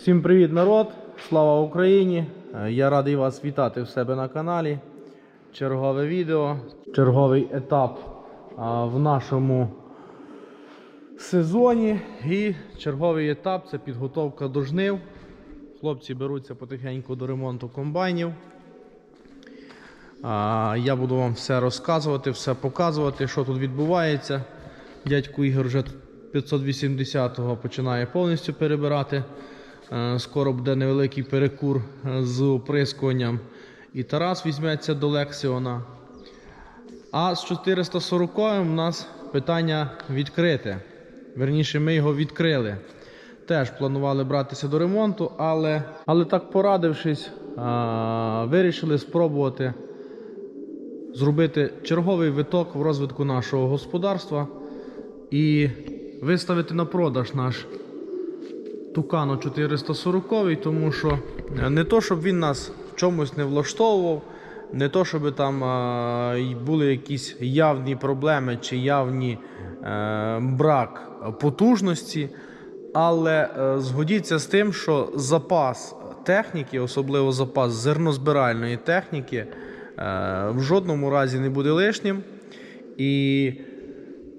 Всім привіт, народ! Слава Україні! Е, Я радий вас вітати в себе на каналі. Чергове відео, черговий етап в нашому сезоні. І черговий етап це підготовка до жнив. Хлопці беруться потихеньку до ремонту комбайнів. Я буду вам все розказувати, все показувати, що тут відбувається. Дядько Ігор вже 580-го починає повністю перебирати. Е, Скоро буде невеликий перекур е, з оприскуванням. І Тарас візьметься до Лексіона. А з 440 у нас питання відкрите. Верніше, ми його відкрили. Теж планували братися до ремонту, але, але так порадившись, а, вирішили спробувати зробити черговий виток в розвитку нашого господарства і виставити на продаж наш Тукано 440, тому що е, не то, щоб він нас в чомусь не влаштовував, не то, щоб там а, були якісь явні проблеми чи явні е, брак потужності, але е, згодіться з тим, що запас техніки, особливо запас зернозбиральної техніки, е, в жодному разі не буде лишнім. І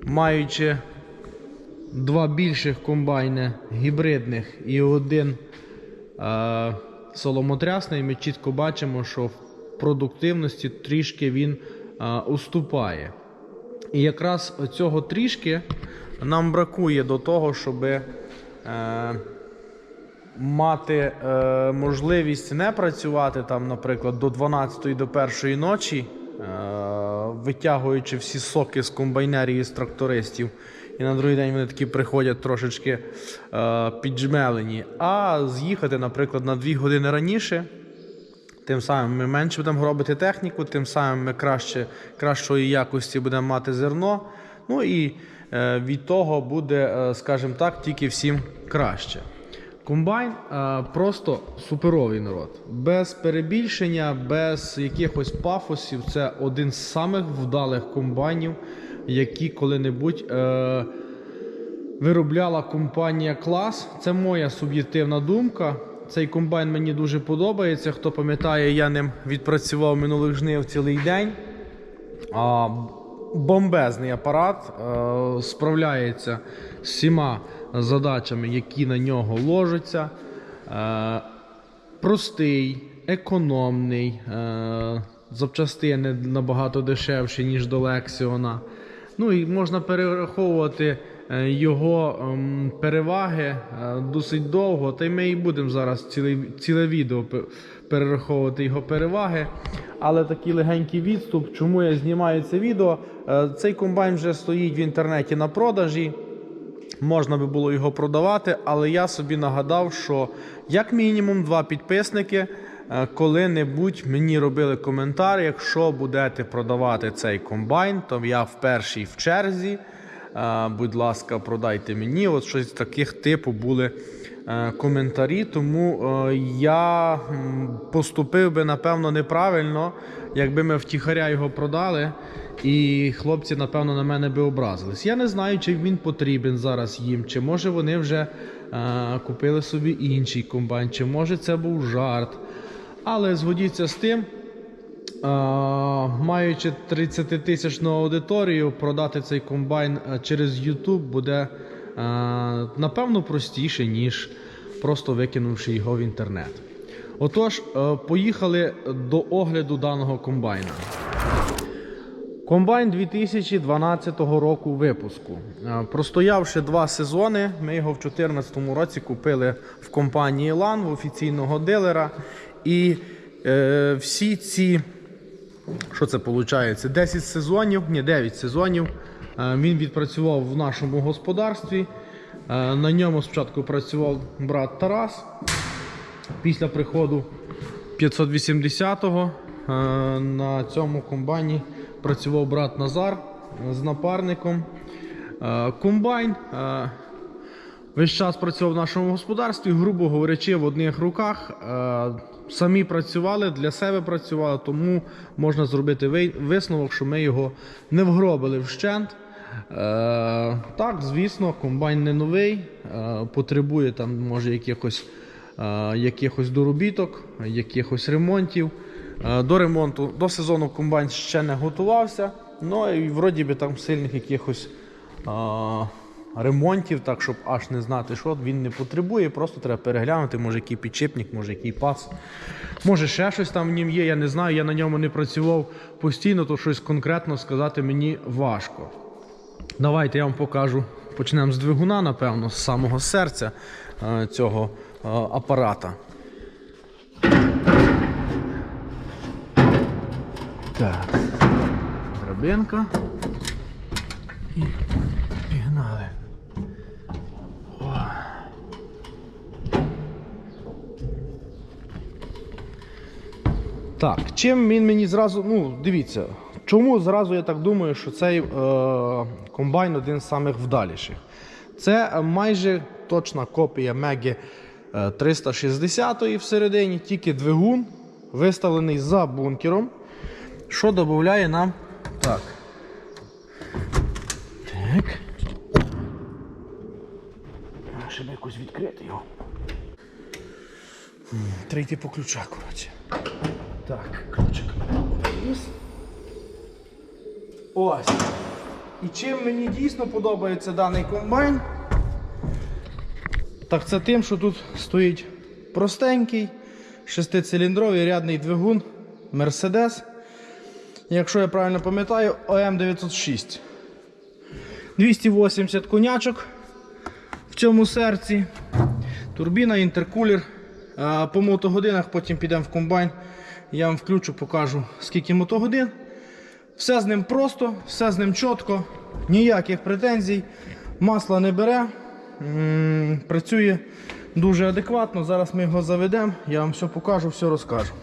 маючи два більших комбайни гібридних і один е, соломотрясний, ми чітко бачимо, що в продуктивності трішки він е, уступає. І якраз цього трішки нам бракує до того, щоб е, мати е, можливість не працювати там, наприклад, до 12 до 1 ночі, е, витягуючи всі соки з комбайнерів і з трактористів. І на другий день вони такі приходять трошечки е, піджмелені. А з'їхати, наприклад, на 2 години раніше. Тим самим ми менше будемо робити техніку, тим самим ми краще, кращої якості будемо мати зерно. Ну і е, від того буде, е, скажімо так, тільки всім краще. Комбайн е, просто суперовий народ. Без перебільшення, без якихось пафосів. Це один з самих вдалих комбайнів, які коли-небудь е, виробляла компанія Клас. Це моя суб'єктивна думка. Цей комбайн мені дуже подобається. Хто пам'ятає, я ним відпрацював минулих жнив цілий день. А, бомбезний апарат е, справляється з всіма задачами, які на нього ложаться. Е, простий, економний, е, запчастини набагато дешевші, ніж до Лексіона. Ну і можна перераховувати е, його ем, переваги е, досить довго. Та й ми і будемо зараз ціле, ціле відео перераховувати його переваги. Але такий легенький відступ, чому я знімаю це відео. Е, Цей комбайн вже стоїть в інтернеті на продажі. Можна би було його продавати, але я собі нагадав, що як мінімум два підписники коли-небудь мені робили коментар, якщо будете продавати цей комбайн, то я в першій в черзі. Е, Будь ласка, продайте мені. От щось таких типу були е, коментарі. Тому е, я поступив би напевно неправильно, якби ми втіхаря його продали. І хлопці, напевно, на мене би образились. Я не знаю, чи він потрібен зараз їм, чи може вони вже е, купили собі інший комбайн, чи може це був жарт. Але згодіться з тим, маючи 30-тисячну аудиторію, продати цей комбайн е, через YouTube буде е, напевно простіше, ніж просто викинувши його в інтернет. Отож, е, поїхали до огляду даного комбайна. Комбайн 2012 року випуску. Простоявши два сезони, ми його в 2014 році купили в компанії LAN, в офіційного дилера. І е, всі ці, що це виходить, 10 сезонів, ні, 9 сезонів е, він відпрацював в нашому господарстві. Е, на ньому спочатку працював брат Тарас. Після приходу 580-го е, на цьому комбайні працював брат Назар е, з напарником. Е, Комбайн е, весь час працював в нашому господарстві, грубо говорячи, в одних руках. Е, Самі працювали, для себе працювали, тому можна зробити висновок, що ми його не вгробили вщент. Е, так, звісно, комбайн не новий, е, потребує там, може, якихось якихось доробіток, якихось ремонтів. До ремонту, до сезону комбайн ще не готувався, ну і вроді би там сильних якихось ремонтів, так щоб аж не знати, що він не потребує, просто треба переглянути, може який підшипник, може який пас. Може ще щось там в нім є, я не знаю, я на ньому не працював постійно, то щось конкретно сказати мені важко. Давайте я вам покажу. Почнемо з двигуна, напевно, з самого серця е, цього е, апарата. Так. Драбинка. Так, чим він мені зразу. Ну, дивіться, чому зразу я так думаю, що цей е, комбайн один з самих вдаліших. Це е, майже точна копія Меги 360 всередині, тільки двигун виставлений за бункером, що додає нам. Так. Так. Щоб якось відкрити його. Йти по ключа, коротше. Так, ключик. Ось. І чим мені дійсно подобається даний комбайн, так це тим, що тут стоїть простенький, шестициліндровий рядний двигун Mercedes. Якщо я правильно пам'ятаю, ОМ906. 280 конячок в цьому серці. Турбіна, інтеркулер. По мотогодинах потім підемо в комбайн. Я вам включу, покажу, скільки мотогодин. Все з ним просто, все з ним чітко, ніяких претензій. Масла не бере. Працює дуже адекватно. Зараз ми його заведемо, я вам все покажу, все розкажу.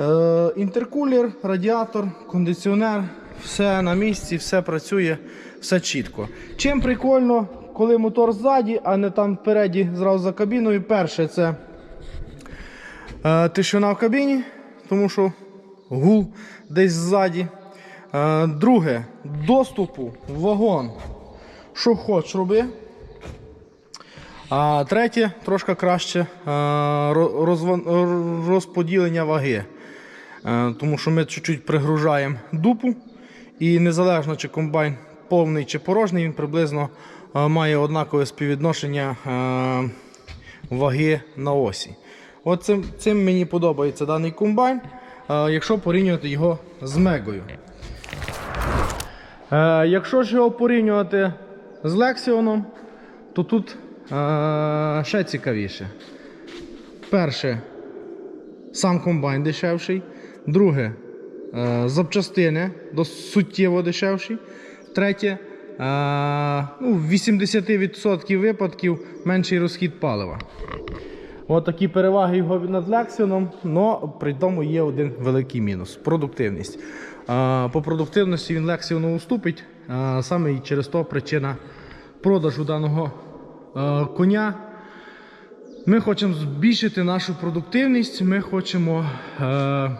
Е, інтеркулер, радіатор, кондиціонер, все на місці, все працює, все чітко. Чим прикольно, коли мотор ззаді, а не там впереді, зразу за кабіною. Перше це тишина в кабіні, тому що гул десь ззаді. Е, друге, доступу в вагон. Що хочеш роби. А третє, трошки краще е, розподілення ваги. Е, Тому що ми чуть-чуть пригружаємо дупу. І незалежно чи комбайн повний чи порожній, він приблизно е, має однакове співвідношення е, ваги на осі. От цим, мені подобається даний комбайн, е, якщо порівнювати його з мегою. Е, Якщо ж його порівнювати з Лексіоном, то тут е, ще цікавіше. Перше, сам комбайн дешевший. Друге, запчастини суттєво дешевші. Третє, ну, в 80% випадків менший розхід палива. От переваги його над Лексіоном, але при тому є один великий мінус продуктивність. По продуктивності він Лексіону уступить. Саме і через то причина продажу даного коня. Ми хочемо збільшити нашу продуктивність, ми хочемо е,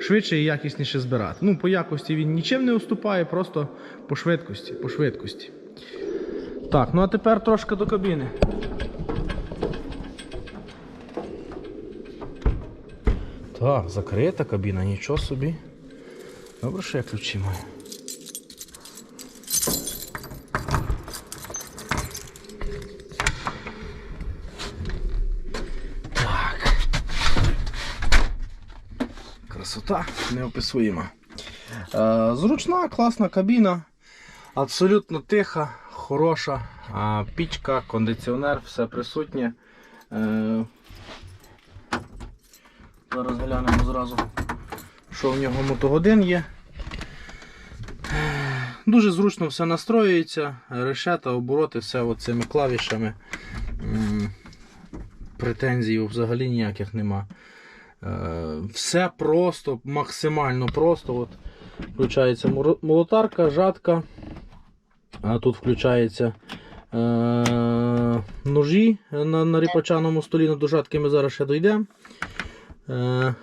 швидше і якісніше збирати. Ну, по якості він нічим не уступає, просто по швидкості. По швидкості. Так, ну а тепер трошки до кабіни. Так, закрита кабіна, нічого собі. Добре, що я ключі маю. Так. Красота неописуєма. Е, зручна, класна кабіна. Абсолютно тиха, хороша. Пічка, кондиціонер, все присутнє. Зараз глянемо зразу, що в нього мотогодин є. Дуже зручно все настроюється, решета, обороти, все цими клавішами. Претензій взагалі ніяких нема. Е, Все просто, максимально просто. От Включається молотарка, жатка. А тут включається е, ножі на, на ріпачаному столі, жатки ми зараз ще дійдемо. Е,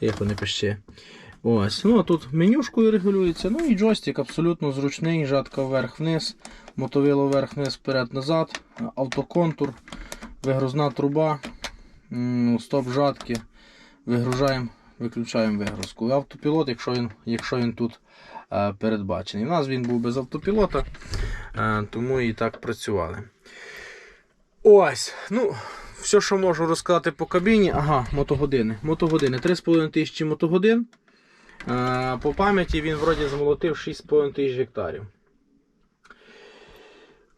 Тихо, не пище. Ось, ну а тут менюшкою регулюється. Ну і джойстик абсолютно зручний, жатка вверх-вниз, мотовило вверх-вниз, вперед-назад, автоконтур, вигрузна труба, стоп жатки. Вигружаємо, виключаємо вигрузку. Автопілот, якщо він, якщо він тут е, передбачений. У нас він був без автопілота, е, тому і так працювали. Ось, ну, все, що можу розказати по кабіні. Ага, мотогодини. Мотогодини. 3,5 тисячі мотогодин. Е, По пам'яті він вроді змолотив 6,5 тисяч гектарів.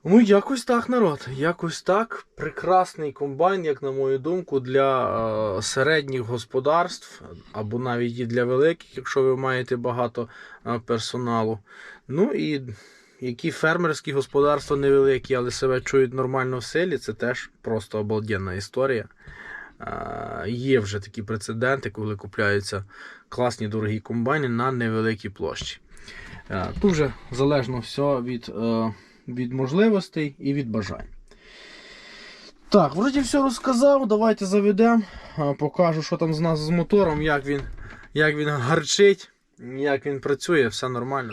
Ну, якось так, народ. Якось так. Прекрасний комбайн, як на мою думку, для е, середніх господарств, або навіть і для великих, якщо ви маєте багато е, персоналу. Ну і які фермерські господарства невеликі, але себе чують нормально в селі, це теж просто обалденна історія. Є вже такі прецеденти, коли купляються класні дорогі комбайни на невеликій площі. Тут вже залежно все від, е, від можливостей і від бажань. Так, вроді все розказав. Давайте заведемо. Покажу, що там з нас з мотором, як він, як він гарчить, як він працює, все нормально.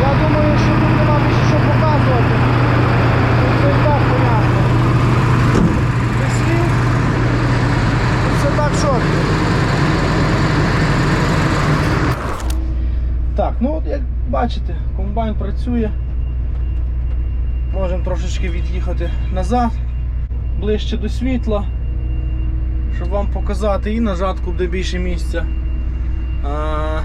Я думаю, що тут нема більше що показувати. Тут все і так понятно. Без слів. Тут все так чітко. Так, ну от як бачите, комбайн працює. Можемо трошечки від'їхати назад, ближче до світла, щоб вам показати і на жатку буде більше місця. А,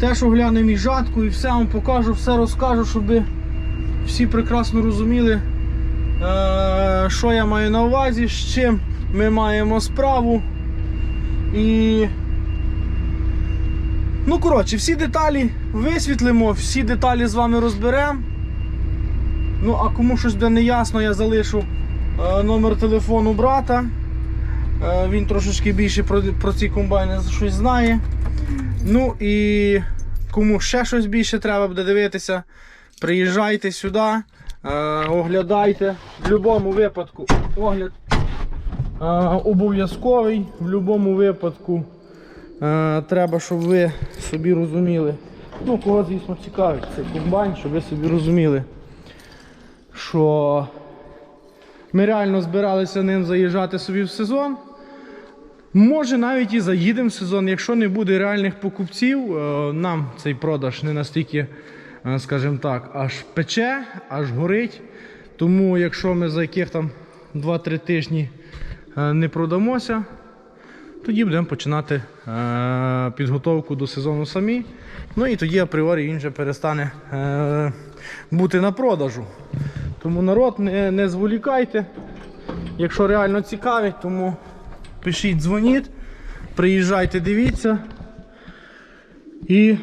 Теж оглянемо і жатку і все вам покажу, все розкажу, щоб ви всі прекрасно розуміли, е, що я маю на увазі, з чим ми маємо справу. І. Ну, коротше, всі деталі висвітлимо, всі деталі з вами розберемо. Ну, а кому щось буде не ясно, я залишу е, номер телефону брата. Е, він трошечки більше про, про ці комбайни щось знає. Ну і кому ще щось більше треба буде дивитися, приїжджайте сюди, е, оглядайте. В будь-якому випадку огляд обов'язковий. В будь-якому випадку треба, щоб ви собі розуміли. Ну, кого, звісно, цікавить цей комбайн, щоб ви собі розуміли, що ми реально збиралися ним заїжджати собі в сезон. Може навіть і заїдемо в сезон, якщо не буде реальних покупців, е, нам цей продаж не настільки, е, скажімо так, аж пече, аж горить. Тому якщо ми за яких там 2-3 тижні е, не продамося, тоді будемо починати е, підготовку до сезону самі. Ну і тоді апріорі він вже перестане е, бути на продажу. Тому народ, не, не зволікайте. Якщо реально цікавить, тому пишіть, дзвоніть, приїжджайте, дивіться. І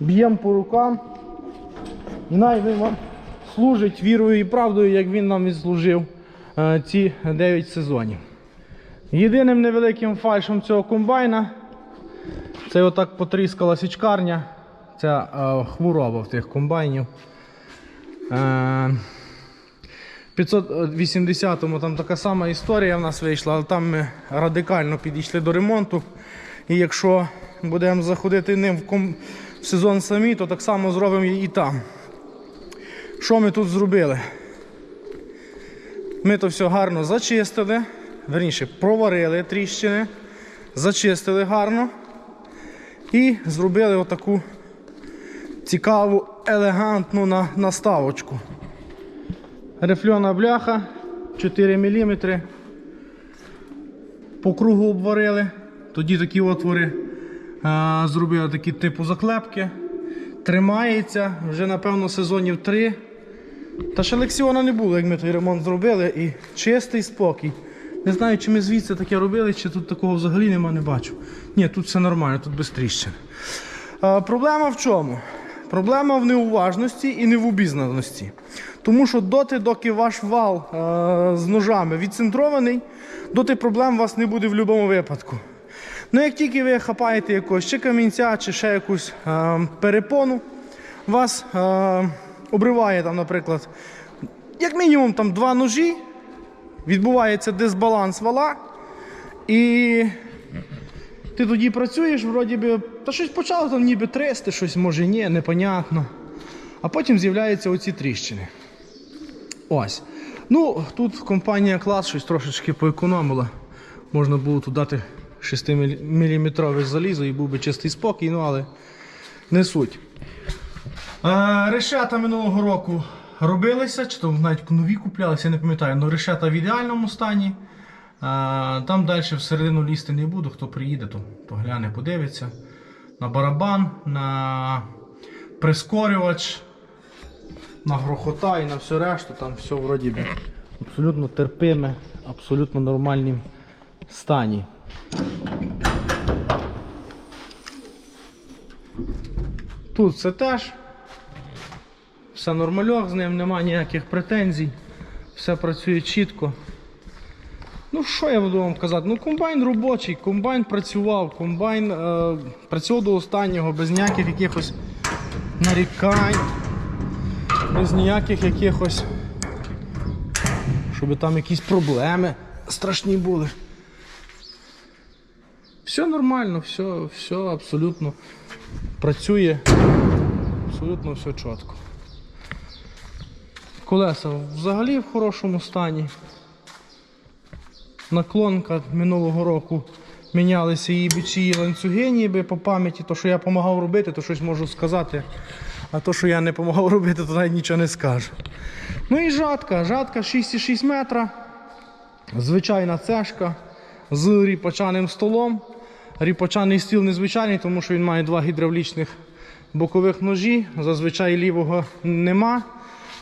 б'ємо по рукам. І най він вам служить вірою і правдою, як він нам і служив е, ці 9 сезонів. Єдиним невеликим фальшем цього комбайна це отак потріскала січкарня. Ця е, хвороба в тих комбайнів. Е, 580-му там така сама історія в нас вийшла, але там ми радикально підійшли до ремонту. І якщо будемо заходити ним в, ком... в сезон самі, то так само зробимо і там. Що ми тут зробили? Ми то все гарно зачистили, верніше проварили тріщини, зачистили гарно і зробили отаку цікаву, елегантну на- наставочку. Рифльона бляха 4 мм. По кругу обварили. Тоді такі отвори а, зробили такі типу заклепки. Тримається вже, напевно, сезонів 3. Та ще лексіона не було, як ми той ремонт зробили. І чистий спокій. Не знаю, чи ми звідси таке робили, чи тут такого взагалі нема, не бачу. Ні, тут все нормально, тут без тріщин. А, проблема в чому? Проблема в неуважності і невобізнаності. Тому що доти, доки ваш вал е, з ножами відцентрований, доти проблем у вас не буде в будь-якому випадку. Ну, як тільки ви хапаєте якогось чи камінця, чи ще якусь е, перепону, вас е, обриває там, наприклад, як мінімум там два ножі, відбувається дисбаланс вала, і ти тоді працюєш, вроді би, та щось почало там ніби трести, щось може ні, непонятно. А потім з'являються оці тріщини. Ось. Ну, тут компанія клас щось трошечки поекономила. Можна було тут дати 6-мм залізо і був би чистий спокій, ну але не суть. Е, решета минулого року робилися, чи то навіть нові куплялися, я не пам'ятаю, але решета в ідеальному стані. Е, там далі всередину лізти не буду. Хто приїде, то, то гляне, подивиться. На барабан, на прискорювач, на грохота і на все решту, там все вроді би абсолютно терпиме, абсолютно нормальнім стані. Тут все теж. Все нормальок, з ним немає ніяких претензій. Все працює чітко. Ну, що я буду вам казати? Ну, комбайн робочий, комбайн працював, комбайн е, працював до останнього, без ніяких якихось нарікань, без ніяких якихось, щоб там якісь проблеми страшні були. Все нормально, все, все абсолютно працює, абсолютно все чітко. Колеса взагалі в хорошому стані. Наклонка минулого року мінялися її бічі і ланцюги, ніби по пам'яті, то, що я допомагав робити, то щось можу сказати. А то, що я не допомагав робити, то навіть нічого не скажу. Ну і жатка. Жатка 6,6 метра. Звичайна цешка з ріпачаним столом. Ріпачаний стіл незвичайний, тому що він має два гідравлічних бокових ножі. Зазвичай лівого нема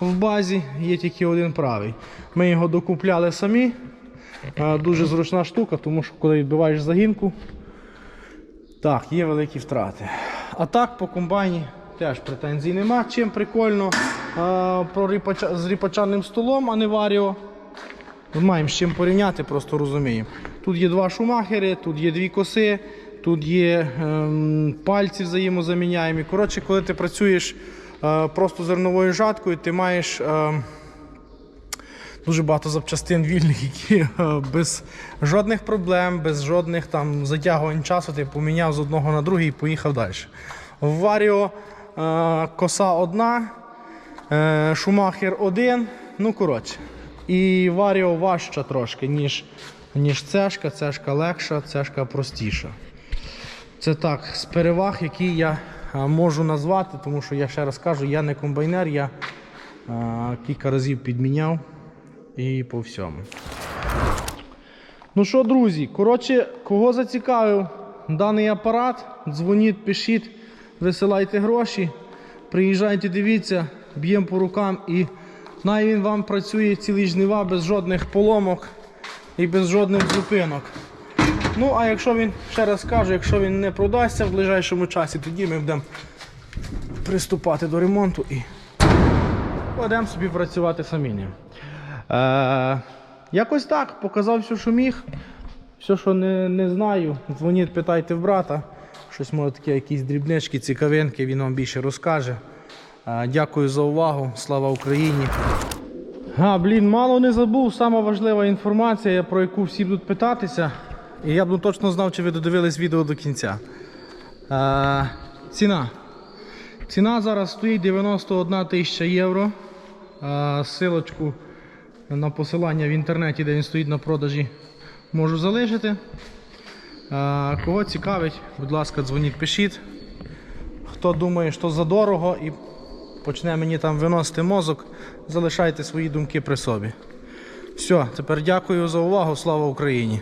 в базі, є тільки один правий. Ми його докупляли самі. Е, Дуже зручна штука, тому що коли відбиваєш загінку, так, є великі втрати. А так по комбайні теж претензій нема. Чим прикольно е, про ріпача, з ріпачаним столом, а не варіо. Ми маємо з чим порівняти, просто розуміємо. Тут є два шумахери, тут є дві коси, тут є ем, пальці взаємозаміняємі. Коротше, коли ти працюєш просто зерновою жаткою, ти маєш. ем, дуже багато запчастин вільних, які е, без жодних проблем, без жодних там затягувань часу ти поміняв з одного на другий і поїхав далі. В Варіо е, коса одна, е, Шумахер один. Ну, коротше. І Варіо важча трошки, ніж, ніж цешка. Цешка легша, цешка простіша. Це так, з переваг, які я е, можу назвати, тому що я ще раз кажу, я не комбайнер, я е, кілька разів підміняв і по всьому. Ну що, друзі, коротше, кого зацікавив даний апарат, дзвоніть, пишіть, висилайте гроші, приїжджайте, дивіться, б'ємо по рукам і най він вам працює цілі жнива без жодних поломок і без жодних зупинок. Ну, а якщо він, ще раз кажу, якщо він не продасться в ближайшому часі, тоді ми будемо приступати до ремонту і Кладемо собі працювати самі. Е, якось так, показав все, що міг. Все, що не, не знаю, дзвоніть, питайте в брата. Щось може таке, якісь дрібнички, цікавинки, він вам більше розкаже. Е, дякую за увагу. Слава Україні! А, блін, мало не забув. Сама важлива інформація, про яку всі будуть питатися. І я б ну, точно знав, чи ви додивились відео до кінця. Е, ціна. Ціна зараз стоїть 91 тисяча євро. А, Силочку на посилання в інтернеті, де він стоїть на продажі, можу залишити. А, Кого цікавить, будь ласка, дзвоніть, пишіть. Хто думає, що задорого і почне мені там виносити мозок, залишайте свої думки при собі. Все, тепер дякую за увагу. Слава Україні!